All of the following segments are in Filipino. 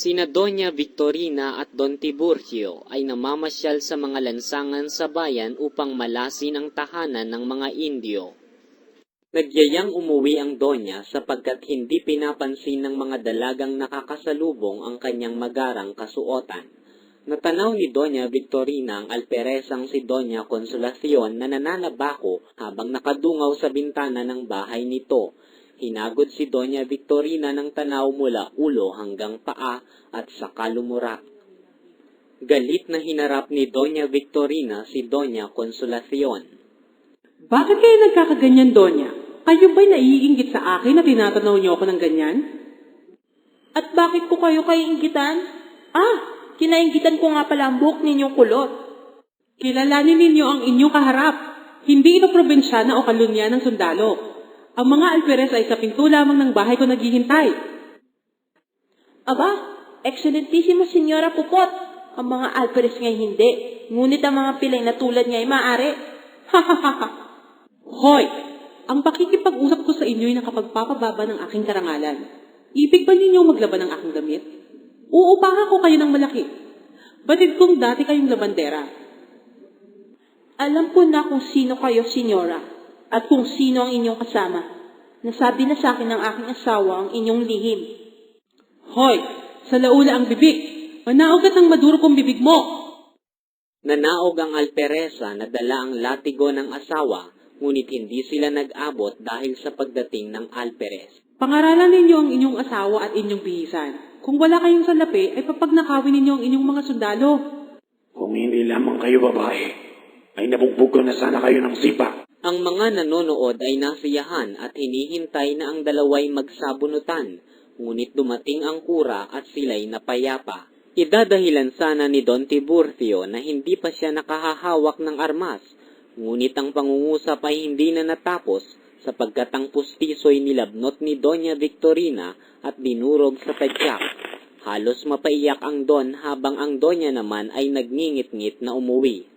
Sina Doña Victorina at Don Tiburcio ay namamasyal sa mga lansangan sa bayan upang malasin ang tahanan ng mga Indio. Nagyayang umuwi ang Donya sapagkat hindi pinapansin ng mga dalagang nakakasalubong ang kanyang magarang kasuotan. Natanaw ni Doña Victorina ang alperesang si Doña Consolacion na nananabako habang nakadungaw sa bintana ng bahay nito. Hinagod si Doña Victorina ng tanaw mula ulo hanggang paa at saka lumura. Galit na hinarap ni Doña Victorina si Doña Consolacion. Bakit kayo nagkakaganyan, Donya? Kayo ba'y naiingit sa akin na tinatanaw niyo ako ng ganyan? At bakit ko kayo kaiinggitan? Ah, kinainggitan ko nga pala ang buhok ninyong kulot. Kilalanin ninyo ang inyong kaharap. Hindi ito probinsyana o kalunya ng sundalo. Ang mga alperes ay sa pinto lamang ng bahay ko naghihintay. Aba, Excelentissimo Senyora Pupot, ang mga alperes ngay hindi. Ngunit ang mga pilay na tulad niya ay maaari. Hoy! Ang pakikipag-usap ko sa inyo ay nakapagpapababa ng aking karangalan. Ibig ba ninyo maglaban ng aking damit? Uupahan ko kayo ng malaki. Batid kong dati kayong labandera. Alam ko na kung sino kayo, Senyora, at kung sino ang inyong kasama. Nasabi na sa akin ng aking asawa ang inyong lihim. Hoy! Sa laula ang bibig! Manaogat ang maduro kong bibig mo! Nanaog ang alperesa na dala ang latigo ng asawa, ngunit hindi sila nag-abot dahil sa pagdating ng alperes. Pangaralan ninyo ang inyong asawa at inyong bihisan. Kung wala kayong salapi, ay papagnakawin ninyo ang inyong mga sundalo. Kung hindi lamang kayo babae, ay nabugbog ko na sana kayo ng sipa. Ang mga nanonood ay nasiyahan at hinihintay na ang dalaway magsabunutan, ngunit dumating ang kura at sila'y napayapa. Idadahilan sana ni Don Tiburcio na hindi pa siya nakahahawak ng armas, ngunit ang pangungusap ay hindi na natapos sapagkat ang pustiso'y nilabnot ni Doña Victorina at dinurog sa tadyak. Halos mapaiyak ang Don habang ang Donya naman ay nagngingit-ngit na umuwi.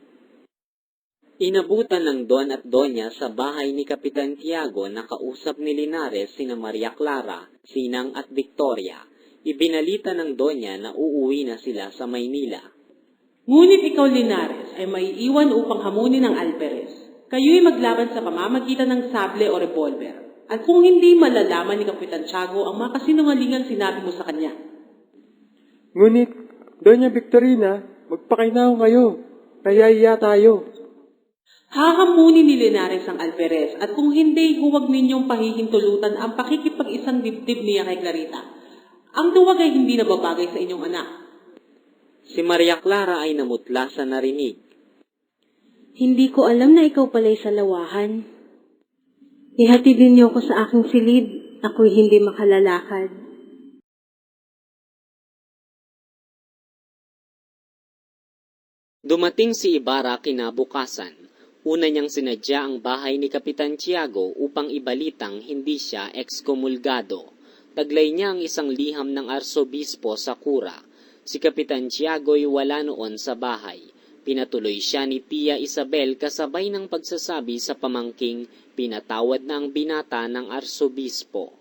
Inabutan ng Don at Donya sa bahay ni Kapitan Tiago na kausap ni Linares sina Maria Clara, Sinang at Victoria. Ibinalita ng Donya na uuwi na sila sa Maynila. Ngunit ikaw, Linares, ay maiiwan upang hamunin ng alperes. Kayo'y maglaban sa pamamagitan ng sable o revolver. At kung hindi malalaman ni Kapitan Tiago ang mga kasinungalingang sinabi mo sa kanya. Ngunit, Doña Victorina, magpakainaw kayo. Kaya iya tayo. Hahamunin ni Linares ang alperes at kung hindi, huwag ninyong pahihintulutan ang pakikipag-isang dibdib niya kay Clarita. Ang duwag ay hindi nababagay sa inyong anak. Si Maria Clara ay namutla sa narinig. Hindi ko alam na ikaw pala'y sa lawahan. Ihatidin niyo ako sa aking silid. Ako'y hindi makalalakad. Dumating si Ibarra kinabukasan. Una niyang sinadya ang bahay ni Kapitan Tiago upang ibalitang hindi siya ekskomulgado. Taglay niya ang isang liham ng arsobispo sa kura. Si Kapitan Tiago ay wala noon sa bahay. Pinatuloy siya ni Tia Isabel kasabay ng pagsasabi sa pamangking pinatawad na ang binata ng arsobispo.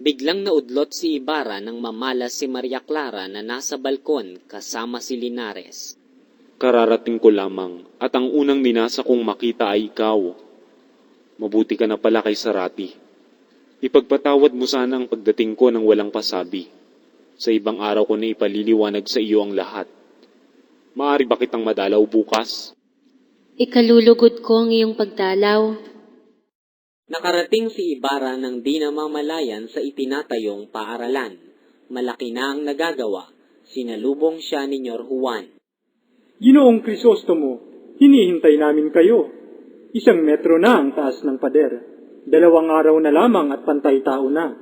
Biglang naudlot si Ibarra nang mamalas si Maria Clara na nasa balkon kasama si Linares. Kararating ko lamang at ang unang ninasa kong makita ay ikaw. Mabuti ka na pala kay Sarati. Ipagpatawad mo sana ang pagdating ko ng walang pasabi. Sa ibang araw ko na ipaliliwanag sa iyo ang lahat. Maari ba kitang madalaw bukas? Ikalulugod ko ang iyong pagdalaw. Nakarating si Ibarra ng di namamalayan sa itinatayong paaralan. Malaki na ang nagagawa. Sinalubong siya ni Nyor Juan. Ginoong Crisostomo, hinihintay namin kayo. Isang metro na ang taas ng pader. Dalawang araw na lamang at pantay tao na.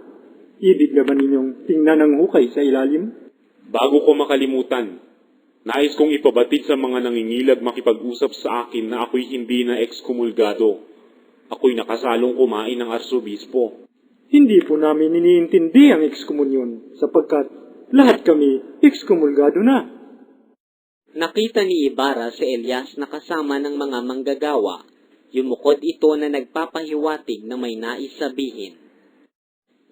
Ibig na ba ninyong tingnan ang hukay sa ilalim? Bago ko makalimutan, nais kong ipabatid sa mga nangingilag makipag-usap sa akin na ako'y hindi na ekskomulgado. Ako'y nakasalong kumain ng arsobispo. Hindi po namin iniintindi ang ekskomunyon sapagkat lahat kami ekskomulgado na. Nakita ni Ibarra si Elias na kasama ng mga manggagawa. Yumukod ito na nagpapahiwatig na may nais sabihin.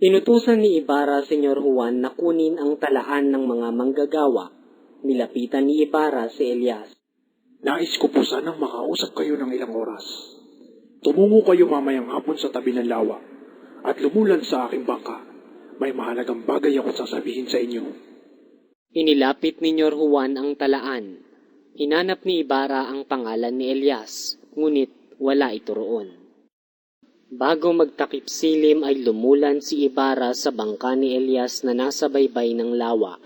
Inutusan ni Ibarra Senyor Juan na kunin ang talaan ng mga manggagawa. Nilapitan ni Ibarra si Elias. Nais ko po sanang makausap kayo ng ilang oras. Tumungo kayo mamayang hapon sa tabi ng lawa at lumulan sa aking bangka. May mahalagang bagay ako sasabihin sa inyo. Inilapit ni Nyor Juan ang talaan. Hinanap ni Ibarra ang pangalan ni Elias, ngunit wala ito roon. Bago magtakip silim ay lumulan si Ibarra sa bangka ni Elias na nasa baybay ng lawa